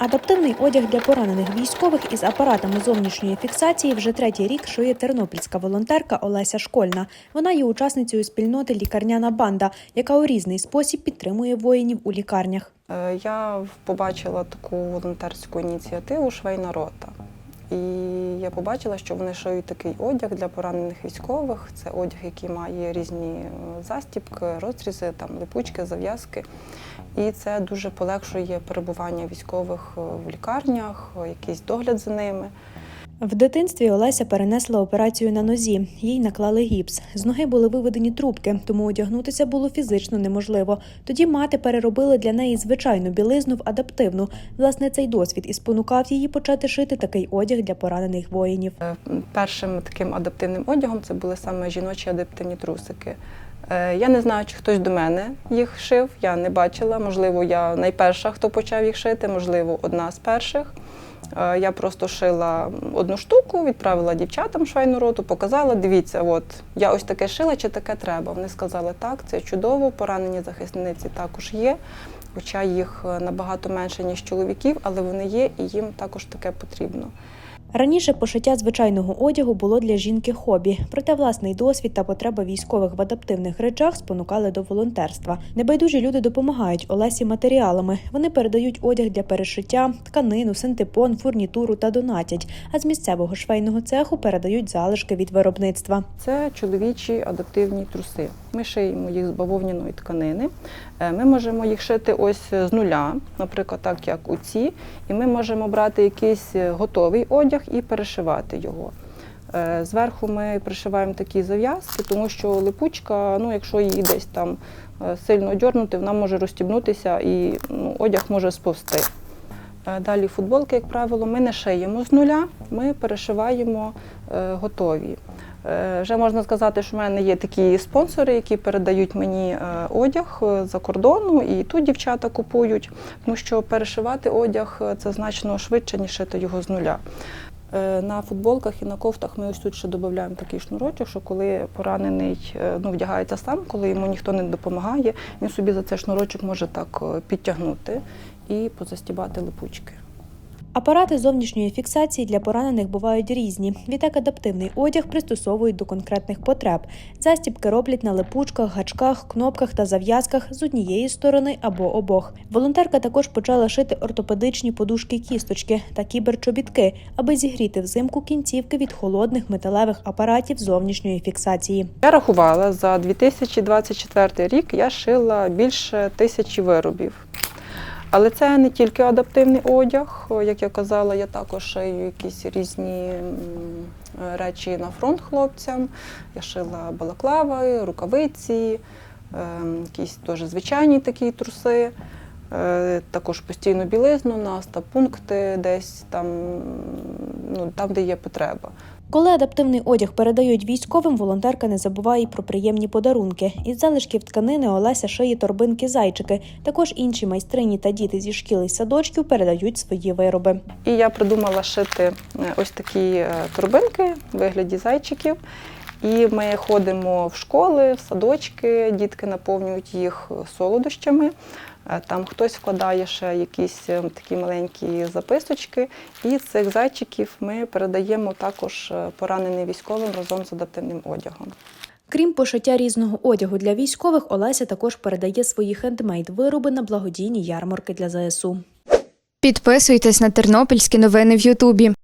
Адаптивний одяг для поранених військових із апаратами зовнішньої фіксації вже третій рік шиє тернопільська волонтерка Олеся Школьна. Вона є учасницею спільноти Лікарняна банда, яка у різний спосіб підтримує воїнів у лікарнях. Е, Я побачила таку волонтерську ініціативу Швейна рота. І я побачила, що вони шиють такий одяг для поранених військових. Це одяг, який має різні е, застібки, розрізи, там липучки, зав'язки. І це дуже полегшує перебування військових е, в лікарнях, е, якийсь догляд за ними. В дитинстві Олеся перенесла операцію на нозі. Їй наклали гіпс. З ноги були виведені трубки, тому одягнутися було фізично неможливо. Тоді мати переробила для неї звичайну білизну в адаптивну. Власне, цей досвід і спонукав її почати шити такий одяг для поранених воїнів. Е, Першим таким адаптивним одягом це були саме жіночі адаптивні трусики. Е, Я не знаю, чи хтось до мене їх шив, я не бачила. Можливо, я найперша, хто почав їх шити, можливо, одна з перших. Е, Я просто шила одну штуку, відправила дівчатам швейну роту, показала, дивіться, от я ось таке шила, чи таке треба. Вони сказали, так, це чудово, поранені захисниці також є, хоча їх е, набагато менше, ніж чоловіків, але вони є і їм також таке потрібно. Раніше пошиття звичайного одягу було для жінки хобі, проте власний досвід та потреба військових в адаптивних речах спонукали до волонтерства. Небайдужі люди допомагають Олесі матеріалами. Вони передають одяг для перешиття, тканину, синтепон, фурнітуру та донатять. А з місцевого швейного цеху передають залишки від виробництва. Це чоловічі адаптивні труси. Ми шиємо їх з бавовняної тканини. Е, Ми можемо їх шити ось з нуля, наприклад, так як у ці, і ми можемо брати якийсь е, готовий одяг і перешивати його. Е, Зверху ми пришиваємо такі зав'язки, тому що липучка, ну, якщо її десь там е, сильно дьорнути, вона може розстібнутися і ну, одяг може сповзти. Е, Далі футболки, як правило, ми не шиємо з нуля, ми перешиваємо е, готові. Е, Вже можна сказати, що в мене є такі спонсори, які передають мені е, одяг е, за кордону, і тут дівчата купують, тому що перешивати одяг це значно швидше, ніж шити його з нуля. На футболках і на кофтах ми ось тут ще додаємо такий шнурочок, що коли поранений ну, вдягається сам, коли йому ніхто не допомагає, він собі за цей шнурочок може так підтягнути і позастібати липучки. Апарати зовнішньої фіксації для поранених бувають різні. Відтак адаптивний одяг пристосовують до конкретних потреб. Застібки роблять на липучках, гачках, кнопках та зав'язках з однієї сторони або обох. Волонтерка також почала шити ортопедичні подушки-кісточки та кіберчобітки, аби зігріти взимку кінцівки від холодних металевих апаратів зовнішньої фіксації. Я рахувала за 2024 рік я шила більше тисячі виробів. Але це не тільки адаптивний одяг. Як я казала, я також шию якісь різні речі на фронт хлопцям. Я шила балаклави, рукавиці, ем, якісь дуже звичайні такі труси. Е, Також постійну білизну на стаб-пункти десь там, ну, там, де є потреба. Коли адаптивний одяг передають військовим, волонтерка не забуває й про приємні подарунки. Із залишків тканини Олеся шиє торбинки зайчики. Також інші майстрині та діти зі шкіл і садочків передають свої вироби. І я придумала шити е, ось такі е, торбинки в вигляді зайчиків. І ми ходимо в школи, в садочки, дітки наповнюють їх солодощами. Е, Там хтось вкладає ще якісь е, такі маленькі записочки. І цих зайчиків ми передаємо також е, пораненим військовим разом з адаптивним одягом. Крім пошиття різного одягу для військових, Олеся також передає свої хендмейд вироби на благодійні ярмарки для ЗСУ. Підписуйтесь на тернопільські новини в Ютубі.